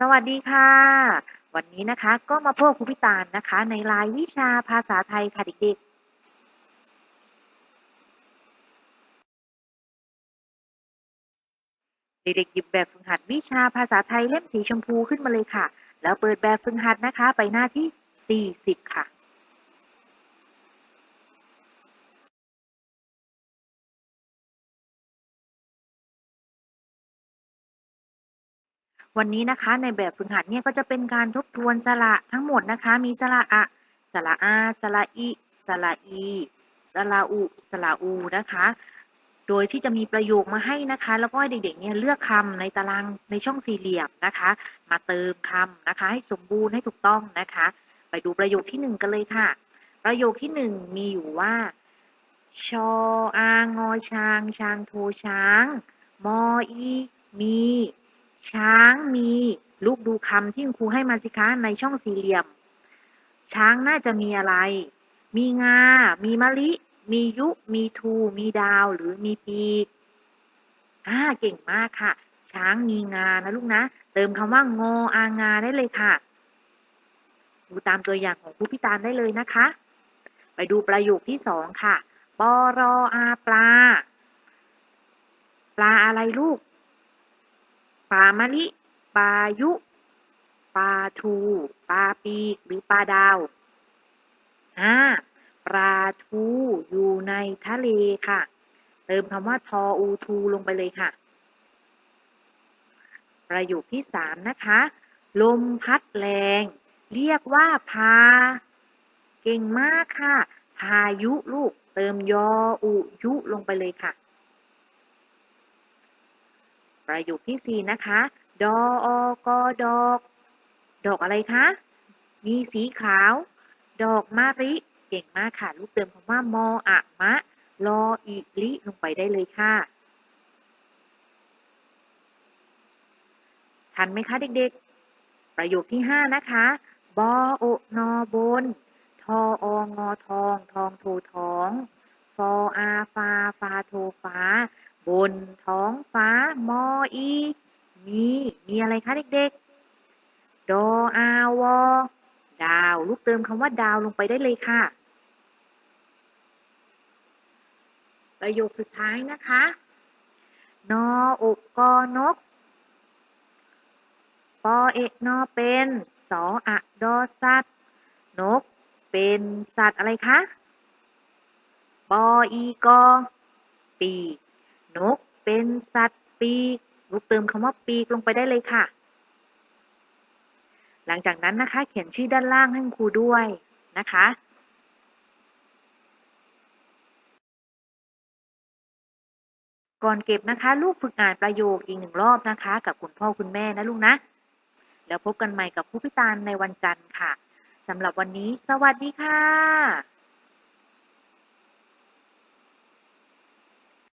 สวัสดีค่ะ วันนี้นะคะก็มาพบครูพิตานนะคะ ในรายวิชาภาษาไทยค่ะเด็กๆ เด็กๆหยิบแบบฝึกหัดวิชาภาษาไทยเล่มสีชมพูขึ้นมาเลยค่ะ แล้วเปิดแบบฝึกหัดนะคะ ไปหน้าที่ 40 ค่ะ วันนี้นะคะในแบบฝึกหัดเนี่ยก็จะเป็นการทบทวนสระทั้งหมดนะคะ มีสระอะสระอาสระอิสระอีสระอุสระอูนะคะ โดยที่จะมีประโยคมาให้นะคะ แล้วก็ให้เด็กๆเนี่ยเลือกคำในตารางในช่องสี่เหลี่ยมนะคะ มาเติมคำนะคะ ให้สมบูรณ์ให้ถูกต้องนะคะ ไปดูประโยคที่หนึ่งกันเลยค่ะ ประโยคที่หนึ่งมีอยู่ว่าชออางอช้างช้างโทช้าง มออีมี ช้างมีลูกดูคำที่คุณครูให้มาสิคะในช่องสี่เหลี่ยม ช้างน่าจะมีอะไร มีงา มีมะลิ มียุ มีทู มีดาว หรือมีปีกอ่าเก่งมากค่ะ ช้างมีงานะลูกนะ เติมคำว่างออางาได้เลยค่ะ ดูตามตัวอย่างของครูพิตานได้เลยนะคะ ไปดูประโยคที่สองค่ะปรออาปลา ปลาอะไรลูก ปลามะลิ ปลายุ ปลาทู ปลาปีก หรือปลาดาวอ่าปลาทูอยู่ในทะเลค่ะ เติมคำว่าทออูทูลงไปเลยค่ะ ประโยคที่สามนะคะ ลมพัดแรง เรียกว่าพา เก่งมากค่ะ พายุลูก เติมยออุยุลงไปเลยค่ะ ประโยคที่สี่นะคะ ดออกอดอก ดอกอะไรคะ มีสีขาว ดอกมะริ เก่งมากค่ะ ลูกเติมคำว่ามออะมะ ลออิลิลงไปได้เลยค่ะ ทันไหมคะเด็กๆ ประโยคที่ห้านะคะ บอโอนอบน ทอองอทอง ทองโททอง ฟออาฟา ฟาโทฟ้า บนท้องฟ้ามออีมีมีอะไรคะเด็กๆ ดออาวอดาว ลูกเติมคำว่าดาวลงไปได้เลยค่ะ ประโยคสุดท้ายนะคะ นออกกอนก ปอเอกนอเป็น สออะดอสัตว์ นก เป็นสัตว์อะไรคะ ปออีกอปีก นกเป็นสัตว์ปีกลูกเติมคำว่าปีกลงไปได้เลยค่ะ หลังจากนั้นนะคะ เขียนชื่อด้านล่างให้ครูด้วยนะคะก่อนเก็บนะคะ ลูกฝึกอ่านประโยคอีกหนึ่งรอบนะคะ กับคุณพ่อคุณแม่นะลูกนะ แล้วพบกันใหม่กับครูพิตานในวันจันทร์ค่ะสำหรับวันนี้ สวัสดีค่ะ